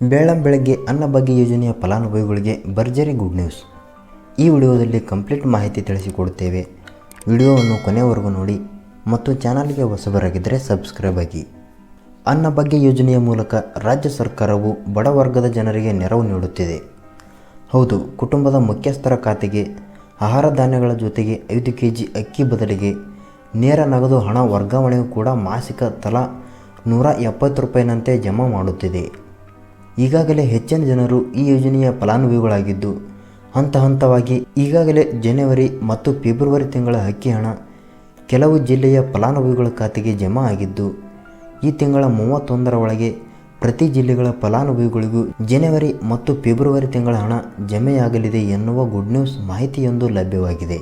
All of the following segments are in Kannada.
ಬೆಳ್ಳಂ ಬೆಳಗ್ಗೆ ಅನ್ನ ಬಗ್ಗೆ ಯೋಜನೆಯ ಫಲಾನುಭವಿಗಳಿಗೆ ಭರ್ಜರಿ ಗುಡ್ ನ್ಯೂಸ್ ಈ ವಿಡಿಯೋದಲ್ಲಿ ಕಂಪ್ಲೀಟ್ ಮಾಹಿತಿ ತಿಳಿಸಿಕೊಡುತ್ತೇವೆ. ವಿಡಿಯೋವನ್ನು ಕೊನೆಯವರೆಗೂ ನೋಡಿ ಮತ್ತು ಚಾನಲ್ಗೆ ಹೊಸಬರಾಗಿದ್ದರೆ ಸಬ್ಸ್ಕ್ರೈಬ್ ಆಗಿ. ಅನ್ನ ಬಗ್ಗೆ ಯೋಜನೆಯ ಮೂಲಕ ರಾಜ್ಯ ಸರ್ಕಾರವು ಬಡ ವರ್ಗದ ಜನರಿಗೆ ನೆರವು ನೀಡುತ್ತಿದೆ. ಹೌದು, ಕುಟುಂಬದ ಮುಖ್ಯಸ್ಥರ ಖಾತೆಗೆ, ಆಹಾರ ಧಾನ್ಯಗಳ ಜೊತೆಗೆ ಐದು ಕೆ ಜಿ ಅಕ್ಕಿ ಬದಲಿಗೆ ನೇರ ನಗದು ಹಣ ವರ್ಗಾವಣೆಯೂ ಕೂಡ ಮಾಸಿಕ ತಲಾ ನೂರ ಎಪ್ಪತ್ತು ರೂಪಾಯಿನಂತೆ ಜಮಾ ಮಾಡುತ್ತಿದೆ. ಈಗಾಗಲೇ ಹೆಚ್ಚಿನ ಜನರು ಈ ಯೋಜನೆಯ ಫಲಾನುಭವಿಗಳಾಗಿದ್ದು, ಹಂತ ಹಂತವಾಗಿ ಈಗಾಗಲೇ ಜನವರಿ ಮತ್ತು ಫೆಬ್ರವರಿ ತಿಂಗಳ ಅಕ್ಕಿ ಹಣ ಕೆಲವು ಜಿಲ್ಲೆಯ ಫಲಾನುಭವಿಗಳ ಖಾತೆಗೆ ಜಮಾ ಆಗಿದ್ದು, ಈ ತಿಂಗಳ ಮೂವತ್ತೊಂದರ ಒಳಗೆ ಪ್ರತಿ ಜಿಲ್ಲೆಗಳ ಫಲಾನುಭವಿಗಳಿಗೂ ಜನವರಿ ಮತ್ತು ಫೆಬ್ರವರಿ ತಿಂಗಳ ಹಣ ಜಮೆಯಾಗಲಿದೆ ಎನ್ನುವ ಗುಡ್ ನ್ಯೂಸ್ ಮಾಹಿತಿಯೊಂದು ಲಭ್ಯವಾಗಿದೆ.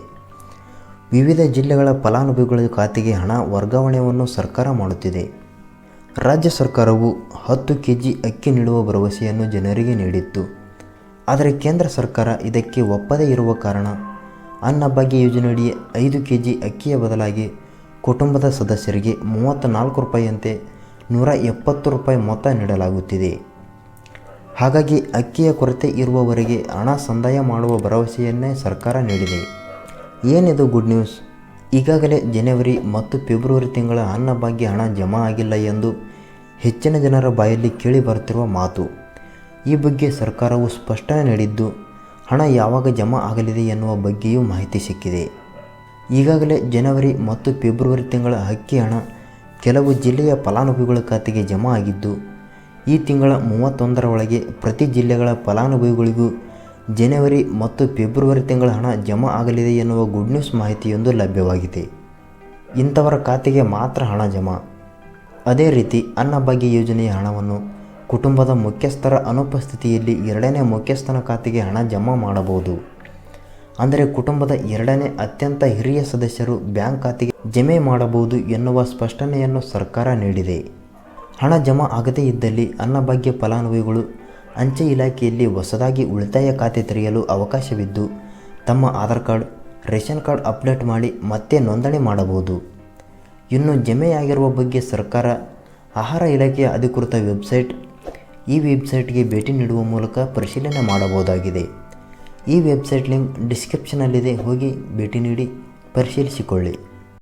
ವಿವಿಧ ಜಿಲ್ಲೆಗಳ ಫಲಾನುಭವಿಗಳ ಖಾತೆಗೆ ಹಣ ವರ್ಗಾವಣೆಯನ್ನು ಸರ್ಕಾರ ಮಾಡುತ್ತಿದೆ. ರಾಜ್ಯ ಸರ್ಕಾರವು ಹತ್ತು ಕೆ ಜಿ ಅಕ್ಕಿ ನೀಡುವ ಭರವಸೆಯನ್ನು ಜನರಿಗೆ ನೀಡಿತ್ತು. ಆದರೆ ಕೇಂದ್ರ ಸರ್ಕಾರ ಇದಕ್ಕೆ ಒಪ್ಪದೇ ಇರುವ ಕಾರಣ ಅನ್ನಭಾಗ್ಯ ಯೋಜನೆಯಡಿ ಐದು ಕೆ ಜಿ ಅಕ್ಕಿಯ ಬದಲಾಗಿ ಕುಟುಂಬದ ಸದಸ್ಯರಿಗೆ ಮೂವತ್ತ ನಾಲ್ಕು ರೂಪಾಯಿಯಂತೆ ನೂರ ಎಪ್ಪತ್ತು ರೂಪಾಯಿ ಮೊತ್ತ ನೀಡಲಾಗುತ್ತಿದೆ. ಹಾಗಾಗಿ ಅಕ್ಕಿಯ ಕೊರತೆ ಇರುವವರೆಗೆ ಹಣ ಸಂದಾಯ ಮಾಡುವ ಭರವಸೆಯನ್ನೇ ಸರ್ಕಾರ ನೀಡಿದೆ. ಏನಿದು ಗುಡ್ ನ್ಯೂಸ್ ಈಗಾಗಲೇ ಜನವರಿ ಮತ್ತು ಫೆಬ್ರವರಿ ತಿಂಗಳ ಅನ್ನಭಾಗ್ಯ ಹಣ ಜಮಾ ಆಗಿಲ್ಲ ಎಂದು ಹೆಚ್ಚಿನ ಜನರ ಬಾಯಲ್ಲಿ ಕೇಳಿ ಬರುತ್ತಿರುವ ಮಾತು, ಈ ಬಗ್ಗೆ ಸರ್ಕಾರವು ಸ್ಪಷ್ಟನೆ ನೀಡಿದ್ದು, ಹಣ ಯಾವಾಗ ಜಮಾ ಆಗಲಿದೆ ಎನ್ನುವ ಬಗ್ಗೆಯೂ ಮಾಹಿತಿ ಸಿಕ್ಕಿದೆ. ಈಗಾಗಲೇ ಜನವರಿ ಮತ್ತು ಫೆಬ್ರವರಿ ತಿಂಗಳ ಅಕ್ಕಿ ಹಣ ಕೆಲವು ಜಿಲ್ಲೆಯ ಫಲಾನುಭವಿಗಳ ಖಾತೆಗೆ ಜಮಾ ಆಗಿದ್ದು, ಈ ತಿಂಗಳ ಮೂವತ್ತೊಂದರ ಒಳಗೆ ಪ್ರತಿ ಜಿಲ್ಲೆಗಳ ಫಲಾನುಭವಿಗಳಿಗೂ ಜನವರಿ ಮತ್ತು ಫೆಬ್ರವರಿ ತಿಂಗಳ ಹಣ ಜಮಾ ಆಗಲಿದೆ ಎನ್ನುವ ಗುಡ್ ನ್ಯೂಸ್ ಮಾಹಿತಿಯೊಂದು ಲಭ್ಯವಾಗಿದೆ. ಇಂಥವರ ಖಾತೆಗೆ ಮಾತ್ರ ಹಣ ಜಮಾ. ಅದೇ ರೀತಿ ಅನ್ನಭಾಗ್ಯ ಯೋಜನೆಯ ಹಣವನ್ನು ಕುಟುಂಬದ ಮುಖ್ಯಸ್ಥರ ಅನುಪಸ್ಥಿತಿಯಲ್ಲಿ ಎರಡನೇ ಮುಖ್ಯಸ್ಥನ ಖಾತೆಗೆ ಹಣ ಜಮಾ ಮಾಡಬಹುದು. ಅಂದರೆ ಕುಟುಂಬದ ಎರಡನೇ ಅತ್ಯಂತ ಹಿರಿಯ ಸದಸ್ಯರು ಬ್ಯಾಂಕ್ ಖಾತೆಗೆ ಜಮೆ ಮಾಡಬಹುದು ಎನ್ನುವ ಸ್ಪಷ್ಟನೆಯನ್ನು ಸರ್ಕಾರ ನೀಡಿದೆ. ಹಣ ಜಮಾ ಆಗದೇ ಇದ್ದಲ್ಲಿ ಅನ್ನಭಾಗ್ಯ ಫಲಾನುಭವಿಗಳು ಅಂಚೆ ಇಲಾಖೆಯಲ್ಲಿ ಹೊಸದಾಗಿ ಉಳಿತಾಯ ಖಾತೆ ತೆರೆಯಲು ಅವಕಾಶವಿದ್ದು, ತಮ್ಮ Aadhaar card, ration card update ಮಾಡಿ ಮತ್ತೆ ನೋಂದಣಿ ಮಾಡಬಹುದು. ಇನ್ನು ಜಮೆಯಾಗಿರುವ ಬಗ್ಗೆ ಸರ್ಕಾರ ಆಹಾರ ಇಲಾಖೆಯ ಅಧಿಕೃತ ವೆಬ್ಸೈಟ್, ಈ ವೆಬ್ಸೈಟ್ಗೆ ಭೇಟಿ ನೀಡುವ ಮೂಲಕ ಪರಿಶೀಲನೆ ಮಾಡಬಹುದಾಗಿದೆ. ಈ ವೆಬ್ಸೈಟ್ ಲಿಂಕ್ ಡಿಸ್ಕ್ರಿಪ್ಷನಲ್ಲಿದೆ ಹೋಗಿ ಭೇಟಿ ನೀಡಿ ಪರಿಶೀಲಿಸಿಕೊಳ್ಳಿ.